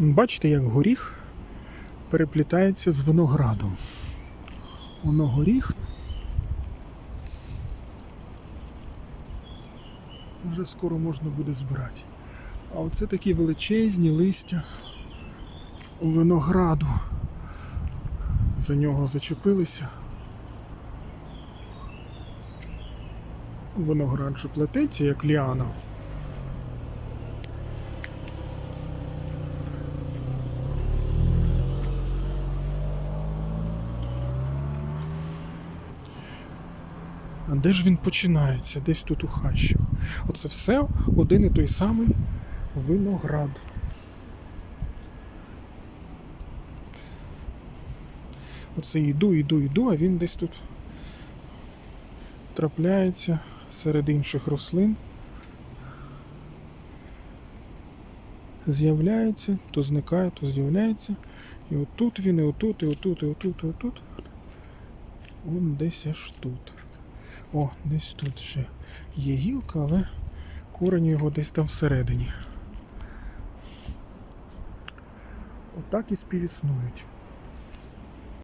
Бачите, як горіх переплітається з виноградом. Воно горіх. Вже скоро можна буде збирати. А оце такі величезні листя винограду. За нього зачепилися. Виноград же плететься, як ліана. А де ж він починається? Десь тут у хащах. Оце все один і той самий виноград. Оце йду, йду, йду, а він десь тут трапляється серед інших рослин. З'являється, то зникає, то з'являється. І отут він, і отут, і отут, і отут, і отут. Он десь аж тут. О, десь тут ще є гілка, але корені його десь там всередині. Отак і співіснують.